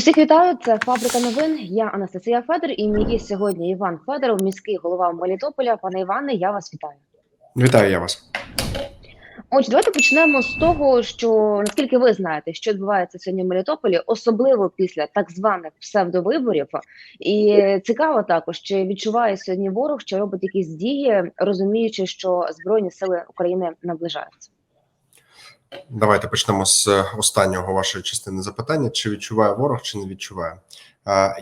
Усіх вітаю. Це фабрика новин. Я Анастасія Федор і мій гість сьогодні Іван Федоров, міський голова Мелітополя. Пане Іване, я вас вітаю. Вітаю я вас. Отже, давайте почнемо з того, що наскільки ви знаєте, що відбувається сьогодні в Мелітополі, особливо після так званих псевдовиборів. І цікаво також, чи відчуває сьогодні ворог, чи робить якісь дії, розуміючи, що збройні сили України наближаються. Давайте почнемо з останнього вашої частини запитання: чи відчуває ворог, чи не відчуває.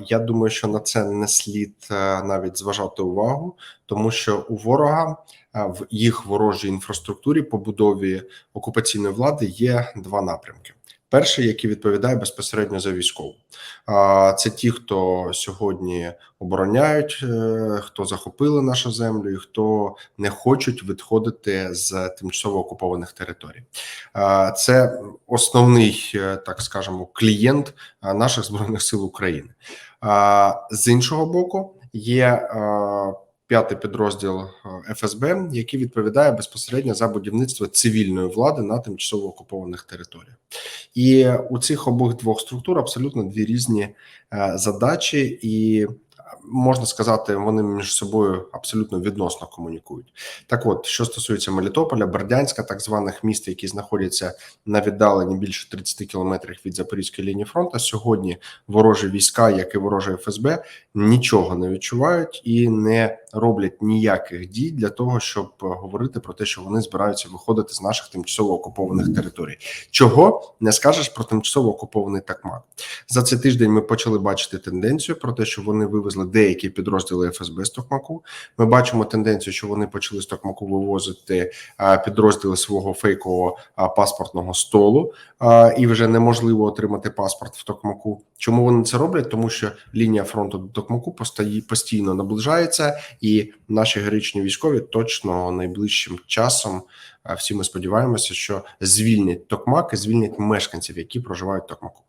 Я думаю, що на це не слід е, навіть зважати увагу, тому що у ворога е, в їх ворожій інфраструктурі побудові окупаційної влади є два напрямки. Перший, який відповідає безпосередньо за військову, це ті, хто сьогодні обороняють, е, хто захопили нашу землю, і хто не хочуть відходити з тимчасово окупованих територій. Це основний, е, так скажемо, клієнт наших збройних сил України. З іншого боку, є п'ятий підрозділ е, ФСБ, який відповідає безпосередньо за будівництво цивільної влади на тимчасово окупованих територіях, і у цих обох двох структур абсолютно дві різні е, задачі і можна сказати, вони між собою абсолютно відносно комунікують. Так, от що стосується Мелітополя, Бердянська, так званих міст, які знаходяться на віддаленні більше 30 кілометрів від Запорізької лінії фронту, сьогодні ворожі війська, як і вороже ФСБ, нічого не відчувають і не роблять ніяких дій для того, щоб говорити про те, що вони збираються виходити з наших тимчасово окупованих територій. Чого не скажеш про тимчасово окупований Такмак за цей тиждень? Ми почали бачити тенденцію про те, що вони вивезли деякі підрозділи ФСБ з Токмаку. Ми бачимо тенденцію, що вони почали з Токмаку вивозити підрозділи свого фейкового паспортного столу, і вже неможливо отримати паспорт в Токмаку. Чому вони це роблять? Тому що лінія фронту до Токмаку постійно наближається, і наші героїчні військові точно найближчим часом всі ми сподіваємося, що звільнять Токмак і звільнять мешканців, які проживають Токмаку.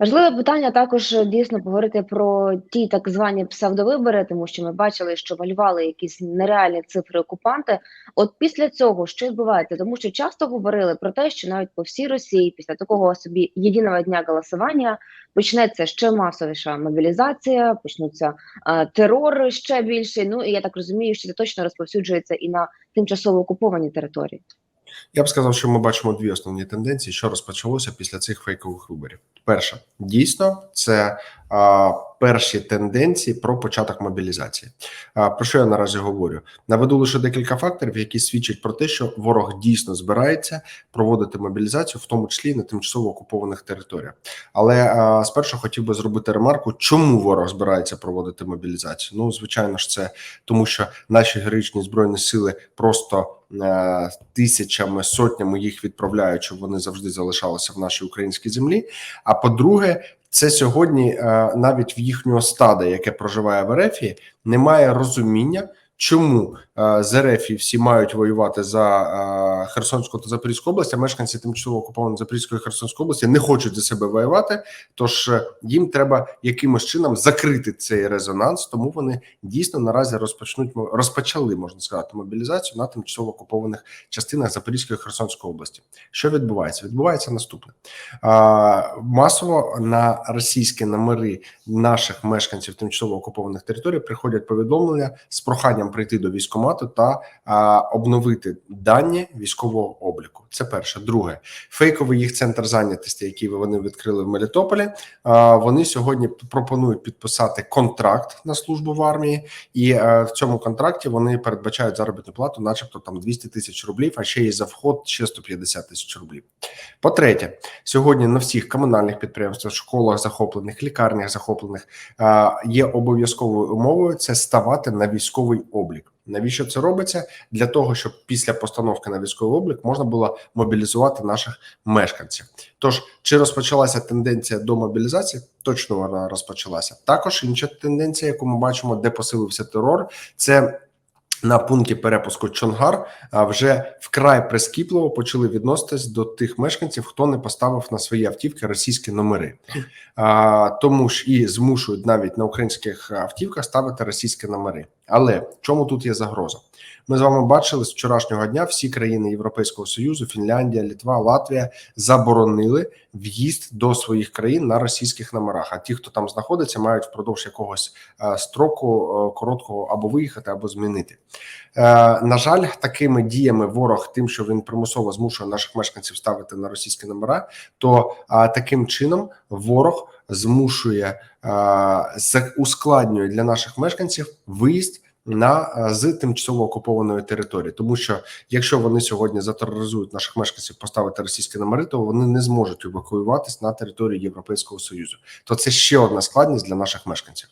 Важливе питання також дійсно поговорити про ті так звані псевдовибори, тому що ми бачили, що малювали якісь нереальні цифри окупанти. От після цього що відбувається, тому що часто говорили про те, що навіть по всій Росії, після такого собі єдиного дня голосування, почнеться ще масовіша мобілізація, почнуться е, терор ще більше. Ну і я так розумію, що це точно розповсюджується і на тимчасово окуповані території. Я б сказав, що ми бачимо дві основні тенденції, що розпочалося після цих фейкових виборів. Перша дійсно це перші тенденції про початок мобілізації. Про що я наразі говорю? Наведу лише декілька факторів, які свідчать про те, що ворог дійсно збирається проводити мобілізацію, в тому числі на тимчасово окупованих територіях. Але спершу хотів би зробити ремарку, чому ворог збирається проводити мобілізацію. Ну звичайно ж, це тому, що наші героїчні збройні сили просто. Е, тисячами сотнями їх відправляють, щоб вони завжди залишалися в нашій українській землі. А по-друге, це сьогодні е, навіть в їхнього стада, яке проживає в Ерефії, немає розуміння. Чому е, з всі мають воювати за е, Херсонську та Запорізьку область, а мешканці тимчасово окупованої Запорізької і Херсонської області не хочуть за себе воювати? Тож е, їм треба якимось чином закрити цей резонанс, тому вони дійсно наразі розпочнуть розпочали, можна сказати, мобілізацію на тимчасово окупованих частинах Запорізької і Херсонської області. Що відбувається? Відбувається наступне масово на російські номери наших мешканців тимчасово окупованих територій приходять повідомлення з проханням прийти до військомату та а, обновити дані військового обліку. Це перше. Друге, фейковий їх центр зайнятості, який вони відкрили в Мелітополі. А, вони сьогодні пропонують підписати контракт на службу в армії, і а, в цьому контракті вони передбачають заробітну плату, начебто там 200 тисяч рублів, а ще й за вход ще 150 тисяч рублів. По третє, сьогодні на всіх комунальних підприємствах, школах захоплених, лікарнях захоплених а, є обов'язковою умовою це ставати на військовий облік облік. Навіщо це робиться? Для того, щоб після постановки на військовий облік можна було мобілізувати наших мешканців. Тож чи розпочалася тенденція до мобілізації? Точно вона розпочалася. Також інша тенденція, яку ми бачимо, де посилився терор, це на пункті перепуску Чонгар вже вкрай прискіпливо почали відноситись до тих мешканців, хто не поставив на свої автівки російські номери, тому ж і змушують навіть на українських автівках ставити російські номери. Але в чому тут є загроза? Ми з вами бачили з вчорашнього дня всі країни Європейського союзу, Фінляндія, Літва, Латвія заборонили в'їзд до своїх країн на російських номерах. А ті, хто там знаходиться, мають впродовж якогось е, строку е, короткого або виїхати, або змінити. Е, на жаль, такими діями ворог, тим, що він примусово змушує наших мешканців ставити на російські номера, то таким чином ворог змушує ускладнює для наших мешканців виїзд на з тимчасово окупованої території, тому що якщо вони сьогодні затероризують наших мешканців поставити російські номери, то вони не зможуть евакуюватись на територію Європейського союзу. То це ще одна складність для наших мешканців.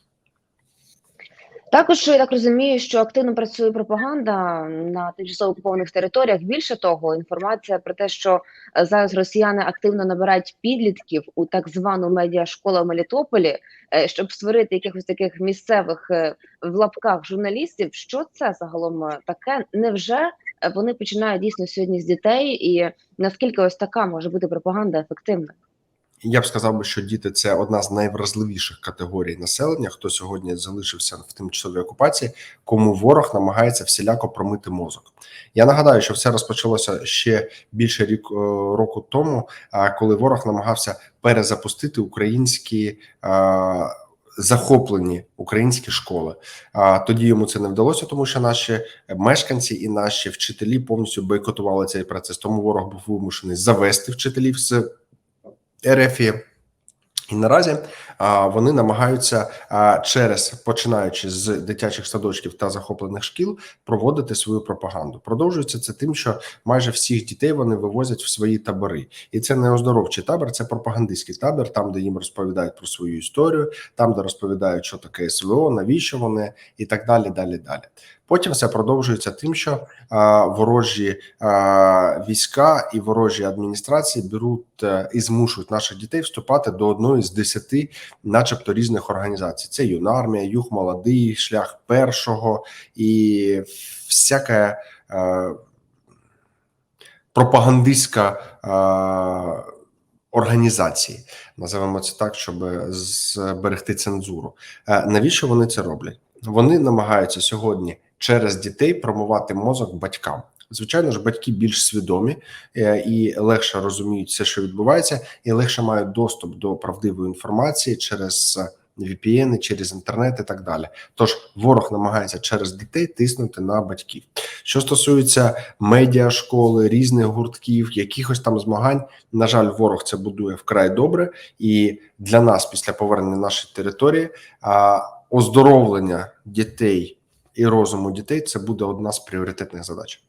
Також я так розумію, що активно працює пропаганда на тимчасово окупованих територіях. Більше того, інформація про те, що е, зараз росіяни активно набирають підлітків у так звану медіашколу в Мелітополі, е, щоб створити якихось таких місцевих е, в лапках журналістів. Що це загалом таке? Невже вони починають дійсно сьогодні з дітей? І наскільки ось така може бути пропаганда ефективна? Я б сказав би, що діти це одна з найвразливіших категорій населення, хто сьогодні залишився в тимчасовій окупації, кому ворог намагається всіляко промити мозок. Я нагадаю, що все розпочалося ще більше рік е, року тому, коли ворог намагався перезапустити українські. е, Захоплені українські школи, а тоді йому це не вдалося, тому що наші мешканці і наші вчителі повністю бойкотували цей процес. Тому ворог був вимушений завести вчителів з РФ. І наразі а, вони намагаються а, через починаючи з дитячих садочків та захоплених шкіл проводити свою пропаганду. Продовжується це тим, що майже всіх дітей вони вивозять в свої табори, і це не оздоровчий табор, це пропагандистський табор, там де їм розповідають про свою історію, там де розповідають, що таке СВО, навіщо вони, і так далі. Далі, далі. Потім все продовжується тим, що а, ворожі а, війська і ворожі адміністрації беруть е, і змушують наших дітей вступати до одної з десяти, начебто, різних організацій. Це юнармія, юг молодий, шлях першого і всяка е, пропагандистська. Е, Організації називаємо це так, щоб зберегти цензуру. Навіщо вони це роблять? Вони намагаються сьогодні через дітей промувати мозок батькам. Звичайно ж, батьки більш свідомі е, і легше розуміють все, що відбувається, і легше мають доступ до правдивої інформації через VPN, через інтернет і так далі. Тож ворог намагається через дітей тиснути на батьків. Що стосується медіашколи, різних гуртків, якихось там змагань, на жаль, ворог це будує вкрай добре, і для нас після повернення нашої території оздоровлення дітей і розуму дітей це буде одна з пріоритетних задач.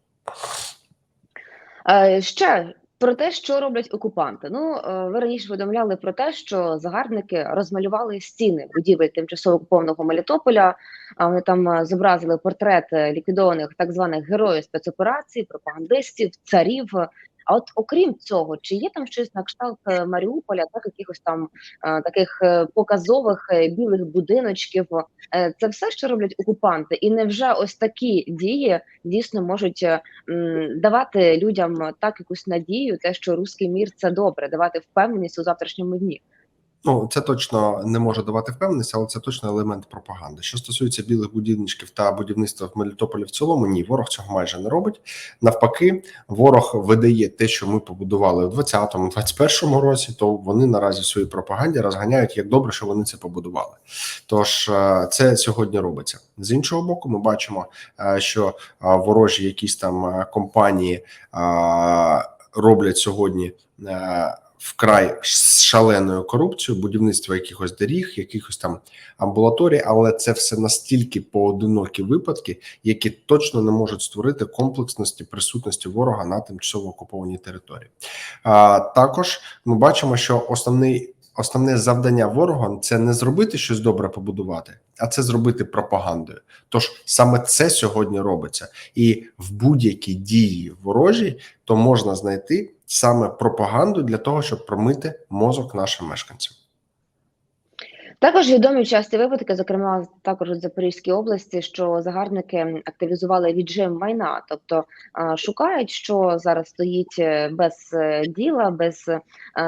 Е, Ще про те, що роблять окупанти. Ну е, ви раніше повідомляли про те, що загарбники розмалювали стіни будівель тимчасово окупованого Мелітополя. А вони там е, зобразили портрет ліквідованих так званих героїв спецоперацій, пропагандистів, царів. А от окрім цього, чи є там щось на кшталт е, Маріуполя, так якихось там е, таких е, показових білих будиночків? Це все, що роблять окупанти, і невже ось такі дії дійсно можуть давати людям так якусь надію, те, що руський мір це добре, давати впевненість у завтрашньому дні. Ну, це точно не може давати впевненість, але це точно елемент пропаганди. Що стосується білих будівничків та будівництва в Мелітополі в цілому, ні, ворог цього майже не робить. Навпаки, ворог видає те, що ми побудували в 2020-2021 році. То вони наразі в своїй пропаганді розганяють як добре, що вони це побудували. Тож е, це сьогодні робиться з іншого боку. Ми бачимо, е, що е, ворожі якісь там компанії роблять сьогодні. Вкрай шаленою корупцією, будівництво якихось доріг, якихось там амбулаторій, але це все настільки поодинокі випадки, які точно не можуть створити комплексності присутності ворога на тимчасово окупованій території. А також ми бачимо, що основний. Основне завдання ворога це не зробити щось добре побудувати, а це зробити пропагандою. Тож саме це сьогодні робиться, і в будь-якій дії ворожій то можна знайти саме пропаганду для того, щоб промити мозок нашим мешканцям. Також відомі часті випадки, зокрема також в Запорізькій області, що загарбники активізували віджим майна, тобто шукають, що зараз стоїть е, без е, діла, без е,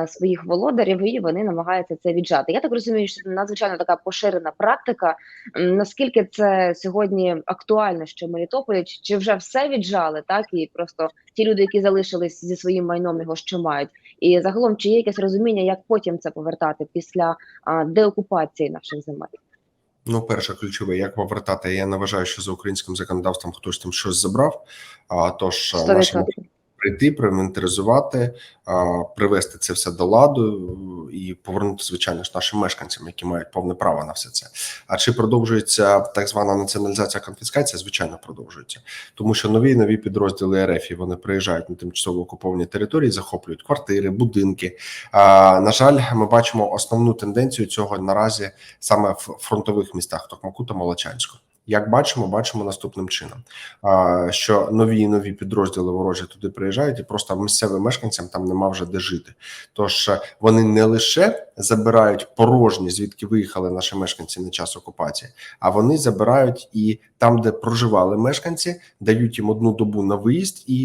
своїх володарів, і вони намагаються це віджати. Я так розумію, що це надзвичайно така поширена практика. Наскільки це сьогодні актуально, що Мелітополі, чи вже все віджали, так і просто ті люди, які залишились зі своїм майном, його ще мають, і загалом чи є якесь розуміння, як потім це повертати після а, деокупації наших земель? Ну, перше ключове, як повертати. Я не вважаю, що за українським законодавством хтось там щось забрав. А тож а, наші 100%. Прийти, проінвентаризувати, привести це все до ладу і повернути, звичайно ж, нашим мешканцям, які мають повне право на все це. А чи продовжується так звана націоналізація конфіскація? Звичайно, продовжується, тому що нові і нові підрозділи РФ і вони приїжджають на тимчасово окуповані території, захоплюють квартири, будинки. На жаль, ми бачимо основну тенденцію цього наразі саме в фронтових містах Токмаку та Молочанську. Як бачимо, бачимо наступним чином, що нові і нові підрозділи ворожі туди приїжджають, і просто місцевим мешканцям там нема вже де жити. Тож е, вони не лише забирають порожні, звідки виїхали наші мешканці на час окупації, а вони забирають і там, де проживали мешканці, дають їм одну добу на виїзд і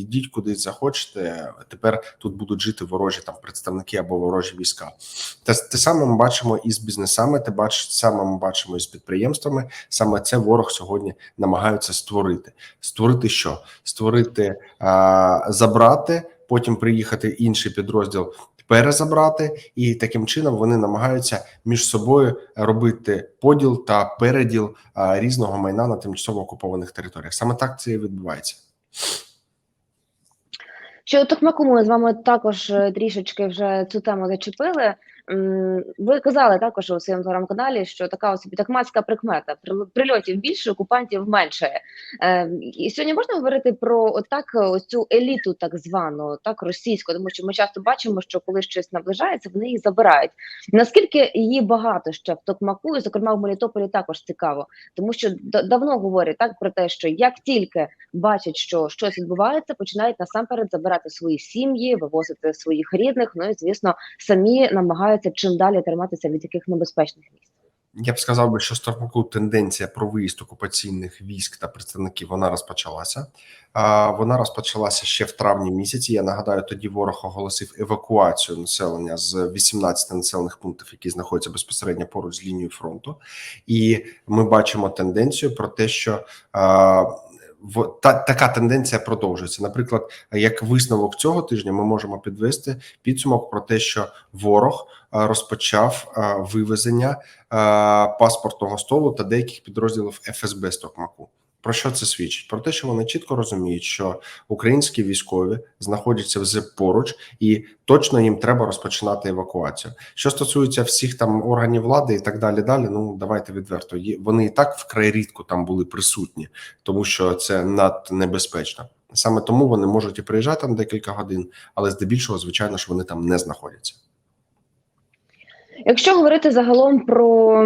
йдіть куди захочете. Тепер тут будуть жити ворожі там представники або ворожі війська. Те, те саме ми бачимо і з бізнесами. Те бач, саме ми бачимо і з підприємствами. Саме це ворог сьогодні намагаються створити. Створити що? Створити, а, забрати, потім приїхати інший підрозділ. Перезабрати, і таким чином вони намагаються між собою робити поділ та переділ різного майна на тимчасово окупованих територіях. Саме так це і відбувається. Що Токмаку ми з вами також е, трішечки вже цю тему зачепили. Ви казали також у своєму телеграм-каналі, що така ось собі такмацька прикмета прильотів більше, окупантів менше. Е, і сьогодні можна говорити про отак ось цю еліту, так звану, так російську, тому що ми часто бачимо, що коли щось наближається, вони їх забирають. Наскільки її багато ще в Токмаку, і зокрема в Мелітополі також цікаво, тому що давно говорять так про те, що як тільки бачать, що щось відбувається, починають насамперед забирати свої сім'ї, вивозити своїх рідних. Ну і звісно, самі намагаються чим далі триматися від таких небезпечних місць. Я б сказав би, що з Токмаку тенденція про виїзд окупаційних військ та представників вона розпочалася. Вона розпочалася ще в травні місяці. Я нагадаю, тоді ворог оголосив евакуацію населення з 18 населених пунктів, які знаходяться безпосередньо поруч з лінією фронту. І ми бачимо тенденцію про те, що в та така тенденція продовжується. Наприклад, як висновок цього тижня, ми можемо підвести підсумок про те, що ворог розпочав вивезення паспортного столу та деяких підрозділів ФСБ з Токмаку. Про що це свідчить? Про те, що вони чітко розуміють, що українські військові знаходяться вже поруч, і точно їм треба розпочинати евакуацію. Що стосується всіх там органів влади і так далі, далі. Ну давайте відверто. Вони і так вкрай рідко там були присутні, тому що це наднебезпечно. Саме тому вони можуть і приїжджати там декілька годин, але здебільшого, звичайно ж, вони там не знаходяться. Якщо говорити загалом про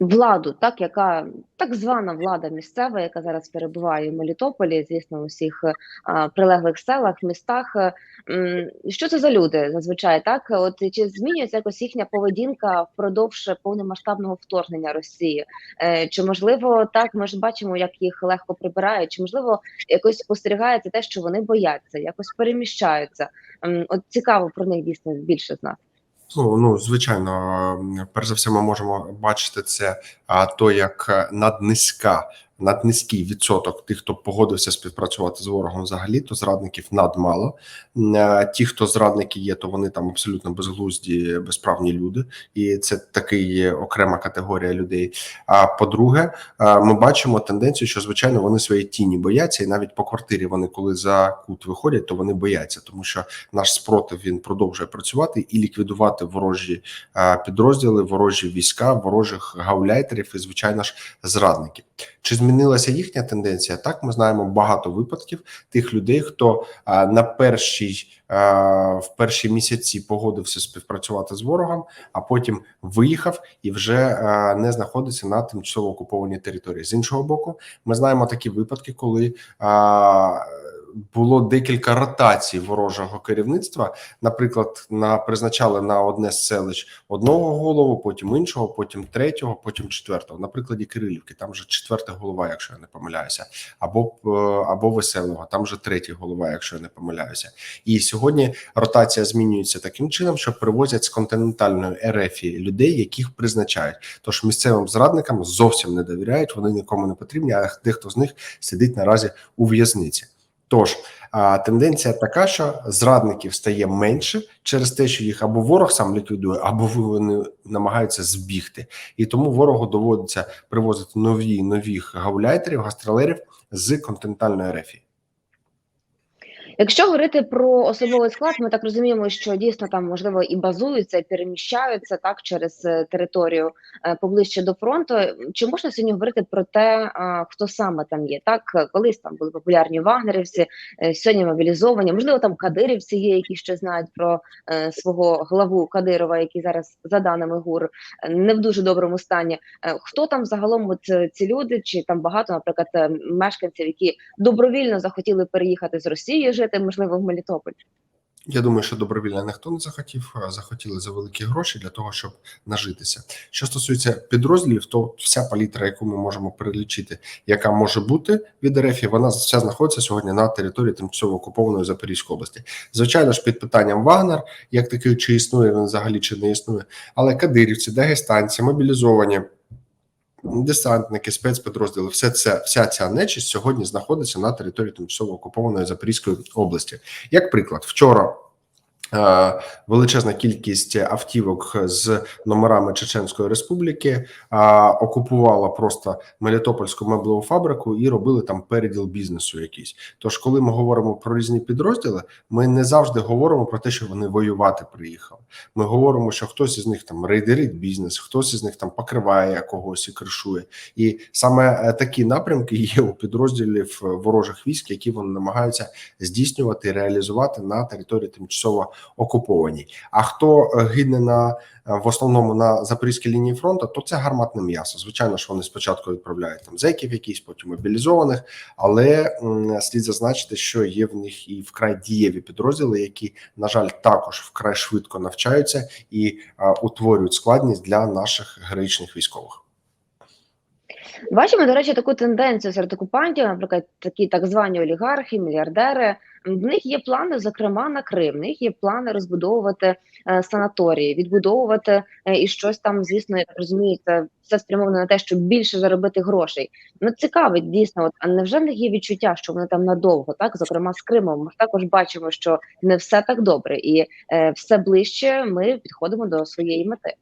владу, так яка так звана влада місцева, яка зараз перебуває в Мелітополі, звісно, у всіх а, прилеглих селах, містах. е, м, Що це за люди зазвичай? Так, от чи змінюється якось їхня поведінка впродовж повномасштабного вторгнення Росії? Е, Чи можливо так ми ж бачимо, як їх легко прибирають? Чи можливо якось спостерігається те, що вони бояться, якось переміщаються? М, От цікаво про них дійсно більше знати. Ну, ну звичайно, перш за все, ми можемо бачити це а, то, як е, наднизька, наднизький відсоток тих, хто погодився співпрацювати з ворогом, взагалі, то зрадників надмало. Е, Ті, хто зрадники є, то вони там абсолютно безглузді, безправні люди, і це такий окрема категорія людей. А по-друге, е, ми бачимо тенденцію, що звичайно вони своєї тіні бояться, і навіть по квартирі вони, коли за кут виходять, то вони бояться, тому що наш спротив він продовжує працювати і ліквідувати ворожі е, підрозділи, ворожі війська, ворожих гауляйтерів і звичайно ж зрадників. Чи змінилася їхня тенденція? Так, ми знаємо багато випадків тих людей, хто на першій в перші місяці погодився співпрацювати з ворогом, а потім виїхав і вже не знаходиться на тимчасово окупованій території. З іншого боку, ми знаємо такі випадки, коли було декілька ротацій ворожого керівництва. Наприклад, на призначали на одне з селищ одного голову, потім іншого, потім третього, потім четвертого. На прикладі Кирилівки, там вже четверта голова, якщо я не помиляюся, або е, або веселого, там вже третій голова, якщо я не помиляюся. І сьогодні ротація змінюється таким чином, що привозять з континентальної ерефії людей, яких призначають. Тож місцевим зрадникам зовсім не довіряють, вони нікому не потрібні. А дехто з них сидить наразі у в'язниці. Тож тенденція така, що зрадників стає менше через те, що їх або ворог сам ліквідує, або вони намагаються збігти, і тому ворогу доводиться привозити нові нових гауляйтерів, гастролерів з континентальної рефії. Якщо говорити про особовий склад, ми так розуміємо, що дійсно там можливо і базуються, і переміщаються так через е, територію е, поближче до фронту. Чи можна сьогодні говорити про те, хто саме там є? Так колись там були популярні вагнерівці, е, сьогодні мобілізовані. Можливо, там кадирівці є, які ще знають про е, свого главу Кадирова, який зараз за даними ГУР е, не в дуже доброму стані. Е, Хто там загалом от е, ці люди? Чи там багато, наприклад, е, мешканців, які добровільно захотіли переїхати з Росії жити? Можливо, в Мелітополь. Я думаю, що добровільно ніхто не захотів, захотіли за великі гроші для того, щоб нажитися. Що стосується підрозділів, то вся палітра, яку ми можемо перелічити, яка може бути від РФ, вона вся знаходиться сьогодні на території тимчасово окупованої Запорізької області. Звичайно ж, під питанням Вагнер, як такий, чи існує він взагалі, чи не існує, але кадирівці, дагестанці, мобілізовані. Десантники, спецпідрозділи, все це вся ця нечість сьогодні знаходиться на території тимчасово окупованої Запорізької області. Як приклад, вчора величезна кількість автівок з номерами Чеченської Республіки е, окупувала просто Мелітопольську меблеву фабрику і робили там переділ бізнесу. Якийсь. Тож, коли ми говоримо про різні підрозділи, ми не завжди говоримо про те, що вони воювати приїхали. Ми говоримо, що хтось із них там рейдерить бізнес, хтось із них там покриває когось і кришує. І саме е, такі напрямки є у підрозділів е, ворожих військ, які вони намагаються здійснювати і реалізувати на території тимчасово окупованій. А хто е, гине на в основному на запорізькій лінії фронту, то це гарматне м'ясо. Звичайно, що вони спочатку відправляють там зеків, якісь потім мобілізованих, але слід зазначити, що є в них і вкрай дієві підрозділи, які на жаль також вкрай швидко навчаються і а, утворюють складність для наших героїчних військових. Бачимо, до речі, таку тенденцію серед окупантів, наприклад, такі так звані олігархи, мільярдери. В них є плани, зокрема на Крим. В них є плани розбудовувати е, санаторії, відбудовувати е, і щось там, звісно, як розумієте, все спрямовано на те, щоб більше заробити грошей. Ну цікавить дійсно. От а невже в них є відчуття, що вони там надовго, так зокрема з Кримом? Ми також бачимо, що не все так добре, і е, все ближче ми підходимо до своєї мети.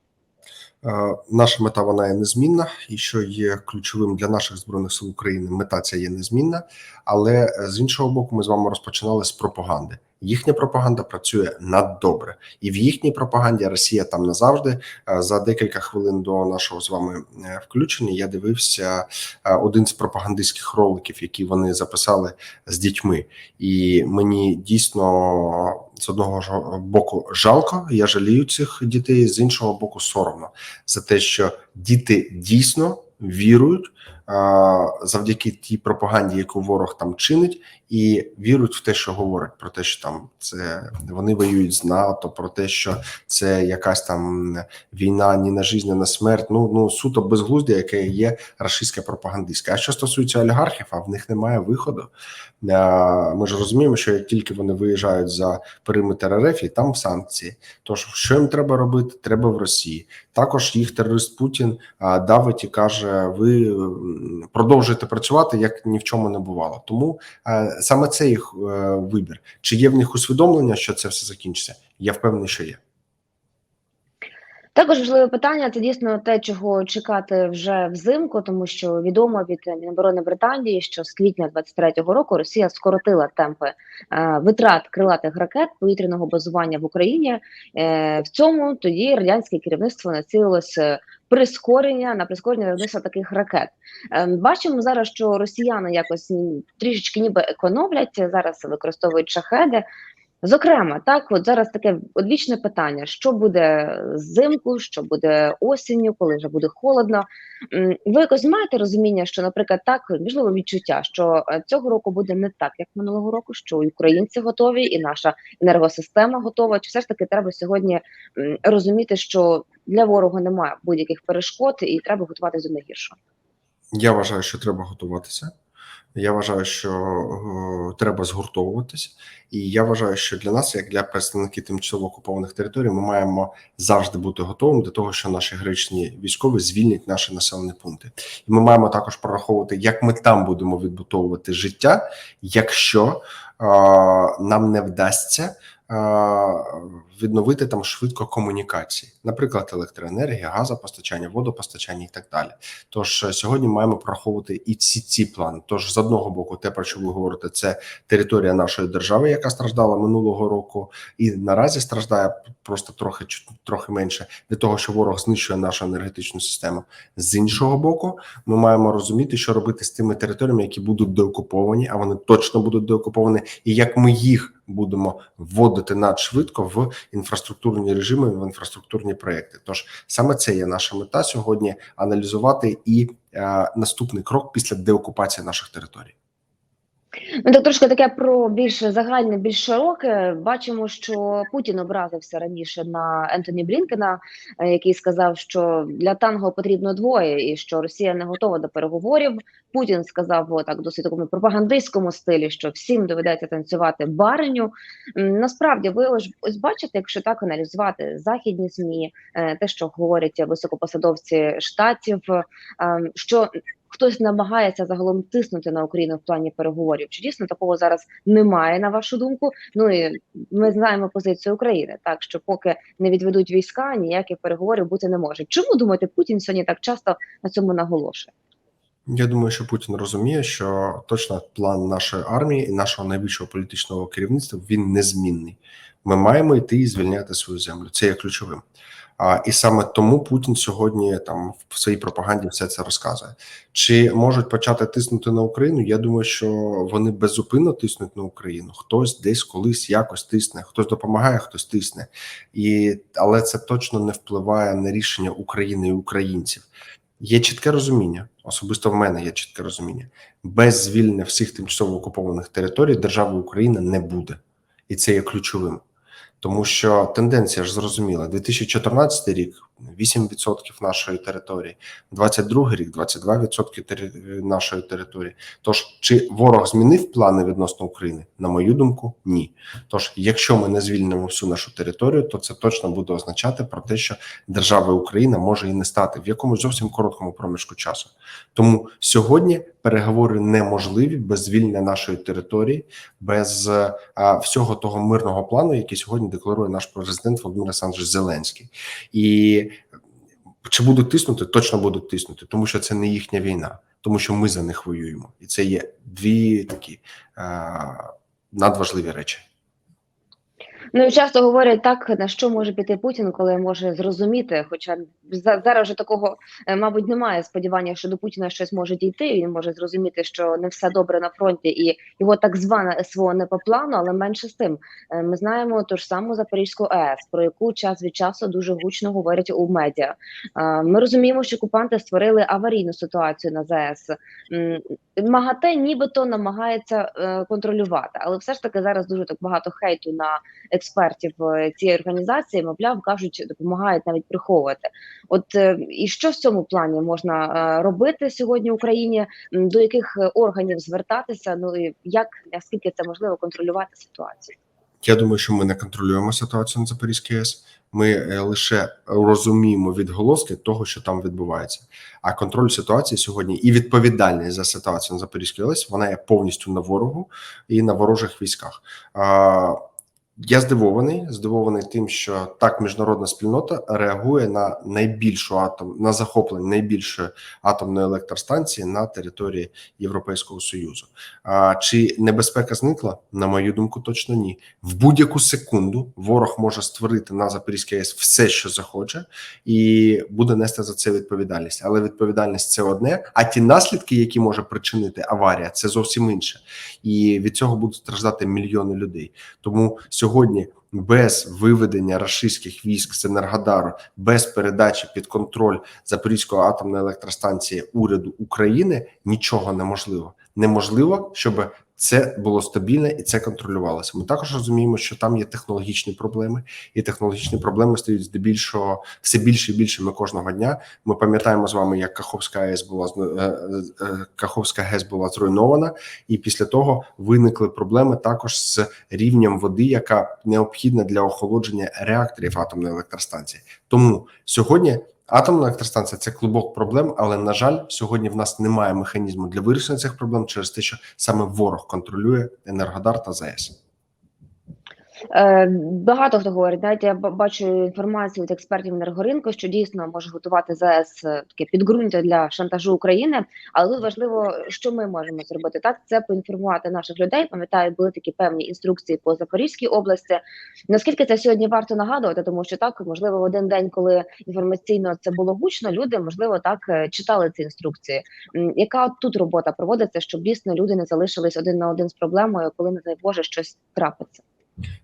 Е, Наша мета вона є незмінна, і що є ключовим для наших збройних сил України, мета ця є незмінна. Але е, з іншого боку, ми з вами розпочинали з пропаганди. Їхня пропаганда працює наддобре, і в їхній пропаганді Росія там назавжди. Е, За декілька хвилин до нашого з вами е, включення я дивився е, один з пропагандистських роликів, які вони записали з дітьми, і мені дійсно з одного боку жалко, я жалію цих дітей, з іншого боку, соромно за те, що діти дійсно вірують завдяки тій пропаганді, яку ворог там чинить, і вірують в те, що говорить про те, що там це вони воюють з НАТО, про те, що це якась там війна ні на життя, ні на смерть. Ну ну суто безглуздя, яке є рашистська пропагандистська. А що стосується олігархів, а в них немає виходу. Ми ж розуміємо, що як тільки вони виїжджають за периметр РФ, і там санкції. Тож що їм треба робити? Треба в Росії. Також їх терорист Путін давить і каже: ви продовжуєте працювати як ні в чому не бувало. Тому е, саме це їх е, вибір. Чи є в них усвідомлення, що це все закінчиться? Я впевнений, що є. Також важливе питання це дійсно те, чого чекати вже взимку, тому що відомо від Міноборони Британії, що з квітня 23-го року Росія скоротила темпи е, витрат крилатих ракет повітряного базування в Україні. Е, в цьому тоді радянське керівництво націлилося прискорення на прискорення виробництва таких ракет. Е, бачимо зараз, що росіяни якось трішечки ніби економлять зараз, використовують шахеди. Зокрема, так, от зараз таке одвічне питання: що буде взимку, що буде осінню, коли вже буде холодно. Ви якось маєте розуміння, що, наприклад, так, можливо, відчуття, що е, цього року буде не так, як минулого року, що українці готові, і наша енергосистема готова. Чи все ж таки треба сьогодні розуміти, що для ворога немає будь-яких перешкод, і треба готуватися до найгіршого? Я вважаю, що треба готуватися. Я вважаю, що е, треба згуртовуватися, і я вважаю, що для нас, як для представників тимчасово окупованих територій, ми маємо завжди бути готовими до того, що наші гречні військові звільнять наші населені пункти. І ми маємо також прораховувати, як ми там будемо відбудовувати життя, якщо е, нам не вдасться відновити там швидко комунікації, наприклад, електроенергія, газопостачання, водопостачання і так далі. Тож е, сьогодні маємо прораховувати і ці ці плани. Тож з одного боку, те про що ви говорите, це територія нашої держави, яка страждала минулого року, і наразі страждає просто трохи трохи менше від того, що ворог знищує нашу енергетичну систему. З іншого боку, ми маємо розуміти, що робити з тими територіями, які будуть деокуповані, а вони точно будуть деокуповані, і як ми їх будемо вводити надшвидко в інфраструктурні режими, в інфраструктурні проекти. Тож саме це є наша мета сьогодні аналізувати і е, наступний крок після деокупації наших територій. Ну, так трошки таке про більш загальне, більш широке. Бачимо, що Путін образився раніше на Ентоні Блінкена, е, який сказав, що для танго потрібно двоє, і що Росія не готова до переговорів. Путін сказав о, так досить такому пропагандистському стилі, що всім доведеться танцювати бариню. Насправді, ви ось, бачите, якщо так аналізувати західні змі, е, те, що говорять високопосадовці штатів, е, що хтось намагається загалом тиснути на Україну в плані переговорів. Чи дійсно такого зараз немає, на вашу думку? Ну і ми знаємо позицію України, так що поки не відведуть війська, ніяких переговорів бути не може. Чому думаєте, Путін сьогодні так часто на цьому наголошує? Я думаю, що Путін розуміє, що точно план нашої армії і нашого найбільшого політичного керівництва він незмінний. Ми маємо йти і звільняти свою землю. Це є ключовим. А і саме тому Путін сьогодні там в своїй пропаганді все це розказує. Чи можуть почати тиснути на Україну? Я думаю, що вони безупинно тиснуть на Україну. Хтось десь колись якось тисне, хтось допомагає, хтось тисне, і але це точно не впливає на рішення України і українців. Є чітке розуміння, особисто в мене є чітке розуміння. Без звільнення всіх тимчасово окупованих територій держави Україна не буде, і це є ключовим. Тому що тенденція ж зрозуміла: 2014 рік 8% нашої території, 22 рік 22% тери... нашої території. Тож чи ворог змінив плани відносно України? На мою думку, ні. Тож, якщо ми не звільнимо всю нашу територію, то це точно буде означати про те, що держава Україна може і не стати в якомусь зовсім короткому проміжку часу. Тому сьогодні переговори неможливі без звільнення нашої території, без а, всього того мирного плану, який сьогодні декларує наш президент Володимир Олександрович Зеленський. І чи будуть тиснути? Точно будуть тиснути, тому що це не їхня війна, тому що ми за них воюємо, і це є дві такі а, надважливі речі. Ну часто говорять так, на що може піти Путін, коли може зрозуміти. Хоча зараз вже такого, е, мабуть, немає сподівання, що до Путіна щось може дійти. Він може зрозуміти, що не все добре на фронті, і його так звана СВО не по плану, але менше з тим. Е, Ми знаємо ту ж саму Запорізьку АЕС, про яку час від часу дуже гучно говорять у медіа. Е, Ми розуміємо, що окупанти створили аварійну ситуацію на ЗАЕС. МАГАТЕ нібито намагається контролювати, але все ж таки зараз дуже так багато хейту на експертів цієї організації, мовляв, кажуть, допомагають навіть приховувати. От е, і що в цьому плані можна е, робити сьогодні в Україні? До яких е, органів звертатися? Ну і як наскільки це можливо контролювати ситуацію? Я думаю, що ми не контролюємо ситуацію на Запорізькій АЕС. Ми лише розуміємо відголоски того, що там відбувається. А контроль ситуації сьогодні і відповідальність за ситуацію на Запорізькій АЕС вона є повністю на ворогу і на ворожих військах. Я здивований, здивований тим, що так міжнародна спільнота реагує на найбільшу атом на захоплення найбільшої атомної електростанції на території Європейського союзу. А чи небезпека зникла? На мою думку, точно ні. В будь-яку секунду ворог може створити на Запорізькій АЕС все, що захоче, і буде нести за це відповідальність. Але відповідальність це одне. А ті наслідки, які може причинити аварія, це зовсім інше. І від цього будуть страждати мільйони людей. Тому сьогодні. Сьогодні без виведення рашистських військ з Енергодару, без передачі під контроль Запорізької атомної електростанції уряду України нічого неможливо. Неможливо, щоб це було стабільне і це контролювалося. Ми також розуміємо, що там є технологічні проблеми, і технологічні проблеми стають здебільшого все більше і більшими кожного дня. Ми пам'ятаємо з вами, як Каховська АЕС була зну- е, е, Каховська ГЕС була зруйнована, і після того виникли проблеми також з рівнем води, яка необхідна для охолодження реакторів атомної електростанції. Тому сьогодні. Атомна електростанція це клубок проблем, але на жаль, сьогодні в нас немає механізму для вирішення цих проблем через те, що саме ворог контролює Енергодар та ЗАЕС. Е, Багато хто говорить, навіть я бачу інформацію від експертів енергоринку, що дійсно може готувати ЗАЕС е, таке підґрунтя для шантажу України. Але тут важливо, що ми можемо зробити. Так, це поінформувати наших людей. Пам'ятаю, були такі певні інструкції по Запорізькій області. Наскільки це сьогодні варто нагадувати, тому що так можливо в один день, коли інформаційно це було гучно, люди можливо так е, читали ці інструкції. Яка тут робота проводиться, щоб дійсно люди не залишились один на один з проблемою, коли не дай Боже щось трапиться?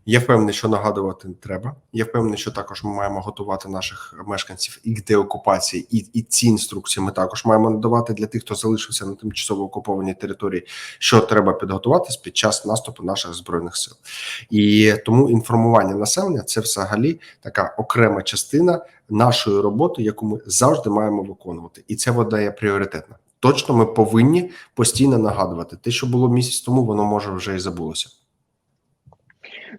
Я впевнений, що нагадувати не треба. Я впевнений, що також ми маємо готувати наших мешканців і деокупації, і, і ці інструкції ми також маємо надавати для тих, хто залишився на тимчасово окупованій території, що треба підготуватись під час наступу наших збройних сил. І тому інформування населення це взагалі така окрема частина нашої роботи, яку ми завжди маємо виконувати, і це вода є пріоритетна. Точно, ми повинні постійно нагадувати те, що було місяць тому, воно може вже і забулося.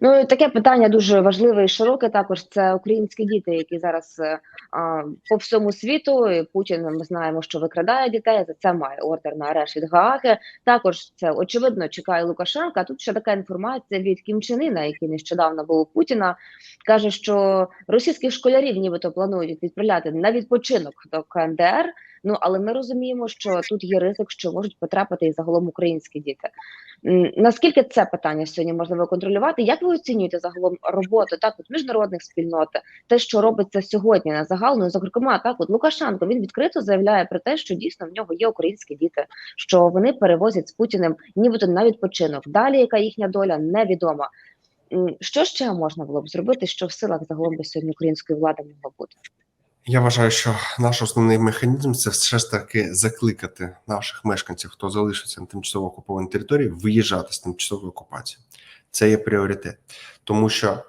Ну таке питання дуже важливе і широке. Також це українські діти, які зараз е, а, по всьому світу. І Путін ми знаємо, що викрадає дітей. За це має ордер на арешт від Гааги. Також це очевидно чекає Лукашенка. Тут ще така інформація від Кім Чен Іна, який нещодавно був у Путіна. каже, що російських школярів, нібито планують відправляти на відпочинок до КНДР. Ну але ми розуміємо, що тут є ризик, що можуть потрапити і загалом українські діти. Наскільки це питання сьогодні можливо контролювати? Як ви оцінюєте загалом роботу так от міжнародних спільнот, те, що робиться сьогодні на загал, ну зокрема, так от Лукашенко він відкрито заявляє про те, що дійсно в нього є українські діти, що вони перевозять з Путіним, нібито на відпочинок. Далі яка їхня доля невідома. Що ще можна було б зробити, що в силах загалом би сьогодні української влади могло бути? Я вважаю, що наш основний механізм це все ж таки закликати наших мешканців, хто залишиться на тимчасово окупованій території, виїжджати з тимчасової окупації. Це є пріоритет, тому що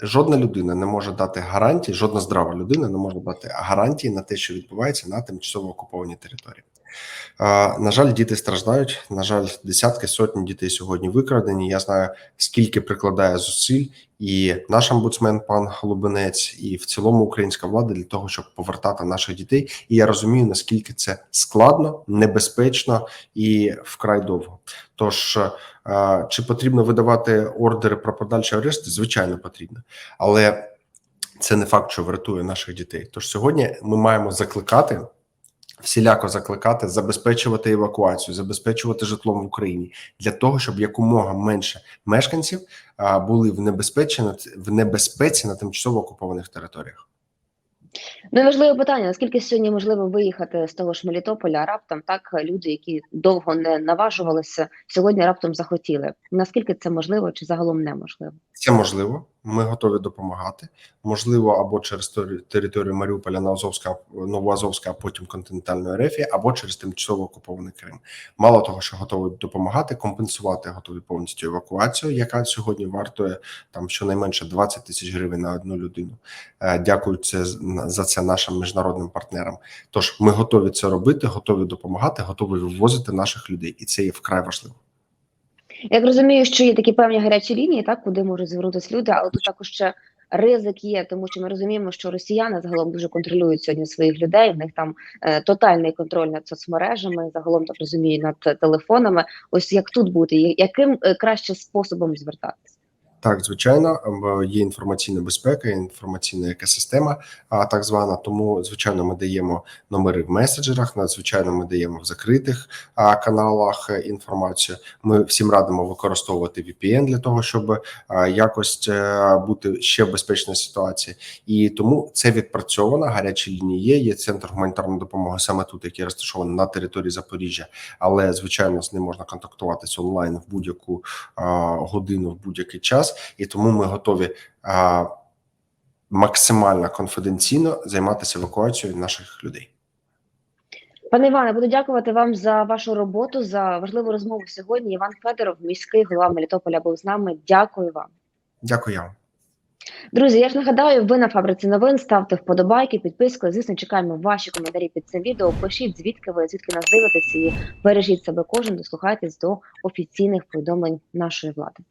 жодна людина не може дати гарантії, жодна здрава людина не може дати гарантії на те, що відбувається на тимчасово окупованій території. На жаль, діти страждають. На жаль, десятки сотні дітей сьогодні викрадені. Я знаю, скільки прикладає зусиль і наш омбудсмен пан Голубинець, і в цілому українська влада для того, щоб повертати наших дітей. І я розумію, наскільки це складно, небезпечно і вкрай довго. Тож е, чи потрібно видавати ордери про подальші арешти? Звичайно, потрібно, але це не факт, що врятує наших дітей. Тож сьогодні ми маємо закликати. Всіляко закликати забезпечувати евакуацію, забезпечувати житлом в Україні для того, щоб якомога менше мешканців були в небезпеці в небезпеці на тимчасово окупованих територіях. Ну і важливе питання: наскільки сьогодні можливо виїхати з того ж Мелітополя? Раптом так люди, які довго не наважувалися, сьогодні раптом захотіли. Наскільки це можливо чи загалом неможливо? Це можливо. Ми готові допомагати. Можливо, або через тери- територію Маріуполя на Азовська, Новоазовська, а потім континентальної Рефі, або через тимчасово окупований Крим. Мало того, що готові допомагати, компенсувати готові повністю евакуацію, яка сьогодні вартує там щонайменше 20 тисяч гривень на одну людину. Е, Дякую це за це нашим міжнародним партнерам. Тож ми готові це робити, готові допомагати, готові вивозити наших людей, і це є вкрай важливо. Я розумію, що є такі певні гарячі лінії, так куди можуть звернутися люди, але тут також ще ризик є, тому що ми розуміємо, що росіяни загалом дуже контролюють сьогодні своїх людей. В них там е, тотальний контроль над соцмережами, загалом так розумію, над е, телефонами. Ось як тут бути, яким е, краще способом звертатися? Так, звичайно, ем, є інформаційна безпека, інформаційна екосистема, а так звана. Тому, звичайно, ми даємо номери в меседжерах. Надзвичайно, ми даємо в закритих каналах е, інформацію. Ми всім радимо використовувати VPN для того, щоб якось е, бути ще в безпечній ситуації. І тому це відпрацьовано. Гарячі лінії є. Є центр гуманітарної допомоги саме тут, який розташований на території Запоріжжя. Але звичайно, з ним можна контактуватися онлайн в будь-яку годину, в будь-який час. Час, і тому ми готові а, максимально конфіденційно займатися евакуацією наших людей. Пане Іване, буду дякувати вам за вашу роботу, за важливу розмову сьогодні. Іван Федоров, міський голова Мелітополя, був з нами. Дякую вам. Дякую вам. Друзі, я ж нагадаю, ви на фабриці новин ставте вподобайки, підписку. Звісно, чекаємо ваші коментарі під цим відео. Пишіть, звідки ви, звідки нас дивитесь, і бережіть себе кожен, дослухайтесь до офіційних повідомлень нашої влади.